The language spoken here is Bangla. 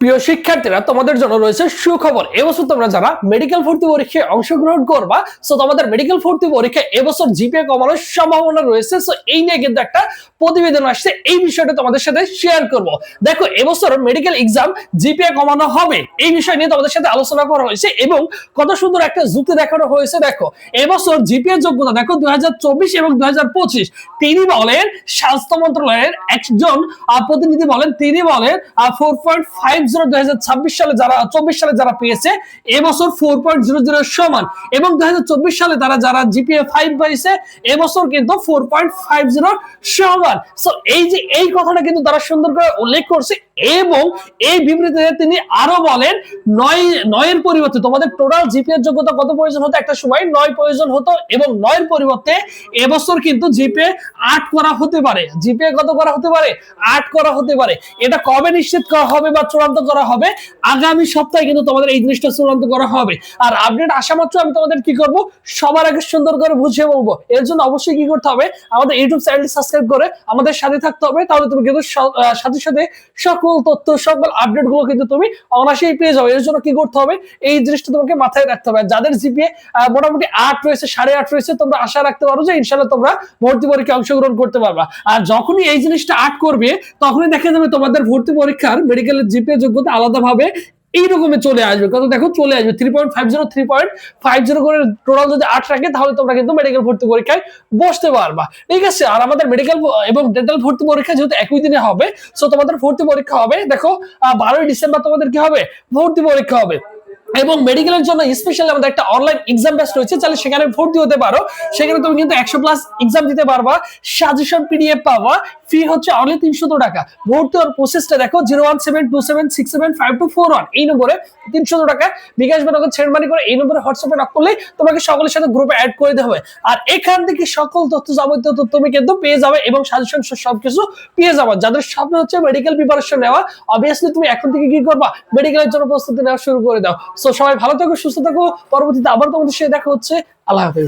প্রিয় শিক্ষার্থীরা, তোমাদের জন্য রয়েছে সুখবর। এবছর তোমরা যারা মেডিকেল ভর্তি পরীক্ষায় অংশগ্রহণ করবা সো তোমাদের মেডিকেল ভর্তি পরীক্ষায় এবছর জিপিএ কমানোর সম্ভাবনা রয়েছে সো এই নিয়ে কিন্তু একটা প্রতিবেদন আসছে, এই বিষয়টা তোমাদের সাথে শেয়ার করব। দেখো এবছর মেডিকেল এক্সাম জিপিএ কমানো হবে, এই বিষয় নিয়ে তোমাদের সাথে আলোচনা করা হয়েছে, এবং কত সুন্দর একটা যুক্তি দেখানো হয়েছে, দেখো। এবছর জিপিএ যোগ্যতা, দেখো দুই হাজার চব্বিশ এবং দুই হাজার পঁচিশ, তিনি বলেন, স্বাস্থ্য মন্ত্রণালয়ের একজন প্রতিনিধি বলেন, তিনি বলেন ফোর পয়েন্ট ফাইভ জিরো দুই সালে যারা, চব্বিশ সালে যারা পেয়েছে, এবছর ফোর পয়েন্ট জিরো জিরো সমান। এবং দুই হাজার চব্বিশ সালে তারা যারা জিপিএ ফাইভ পাইছে, এবছর কিন্তু ফোর পয়েন্ট ফাইভ জিরো সমান। সো এই যে, এই কথাটা কিন্তু তারা সুন্দর করে উল্লেখ করছে এবং এই বিবৃতিতে তিনি আরও বলেন, নয়, নয়ের পরিবর্তে তোমাদের টোটাল জিপিএর যোগ্যতা কত প্রয়োজন হতো একটা সময়? নয় প্রয়োজন হতো এবং নয়ের পরিবর্তে এবছর কিন্তু জিপিএ আট করা হতে পারে। জিপিএ কত করা হতে পারে? আট করা হতে পারে। এটা কবে নিশ্চিত করা হবে বা চূড়ান্ত করা হবে? আগামী সপ্তাহে কিন্তু তোমাদের এই জিনিসটা চূড়ান্ত করা হবে। আর আপডেট আসা মাত্র আমি তোমাদের কি করব? সবার আগে সুন্দর করে বুঝিয়ে বলব। এর জন্য অবশ্যই কি করতে হবে? আমাদের ইউটিউব চ্যানেলটি সাবস্ক্রাইব করে আমাদের সাথে থাকতে হবে। তাহলে তুমি কিন্তু সাথে সাথে সকল তথ্য, সকল আপডেটগুলো কিন্তু তুমি অনায়াসেই পেয়ে যাবে। এর জন্য কি করতে হবে? এই জিনিসটা তোমাকে মাথায় রাখতে হবে। যাদের জিপিএ মোটামুটি আট রয়েছে, সাড়ে আট রয়েছে, তোমরা আশা রাখতে পারো যে ইনশাল্লাহ তোমরা ভর্তি পরীক্ষায় অংশগ্রহণ করতে পারবা। আর যখনই এই জিনিসটা আট করবে, তখনই দেখা যাবে তোমাদের ভর্তি পরীক্ষার মেডিকেলের জিপিএ যোগ্যতা আলাদাভাবে এইরকমে চলে আসবে। কত দেখো চলে আসবে। Three point five zero three point five zero করে টোটাল যদি আট রাখে, তাহলে তোমরা কিন্তু মেডিকেল ভর্তি পরীক্ষায় বসতে পারবা। ঠিক আছে? আর আমাদের মেডিকেল এবং ডেন্টাল ভর্তি পরীক্ষা যেহেতু একই দিনে হবে সো তোমাদের ভর্তি পরীক্ষা হবে। দেখো বারোই ডিসেম্বর তোমাদের কি হবে? ভর্তি পরীক্ষা হবে। এবং মেডিকেলের জন্য স্পেশালি আমাদের একটা অনলাইন এক্সাম ব্যাচ রয়েছে তাহলে সেখানে ভর্তি হতে পারো। সেখানে তুমি কিন্তু একশো প্লাস এক্সাম দিতে পারবা। সাজেশন পিডিএফ পাবা। ফি হচ্ছে অনলি তিনশো টাকা। ভর্তি হওয়ার প্রসেসটা দেখো zero one seven two seven six seven five two four one এই নম্বরে তিনশো টাকা। বিকাশ বা নগদ ছেড় মানি করে এই নম্বরে হোয়াটসঅ্যাপে নক করলেই তোমাকে সকলের সাথে গ্রুপে অ্যাড করে দেওয়া হবে। আর এখান থেকে সকল তথ্য, যাবতীয় তথ্য তুমি কিন্তু পেয়ে যাবে এবং সাজেশন সবকিছু পেয়ে যাবে। যাদের স্বপ্ন হচ্ছে মেডিকেল প্রিপারেশন নেওয়া অবভিয়াসলি তুমি এখন থেকে কি করবা? মেডিকেলের জন্য প্রস্তুতি নেওয়া শুরু করে দাও। সো সবাই ভালো থাকো সুস্থ থাকো। পরবর্তীতে আবার তোমাদের সাথে দেখা হচ্ছে। আল্লাহ হাফেজ।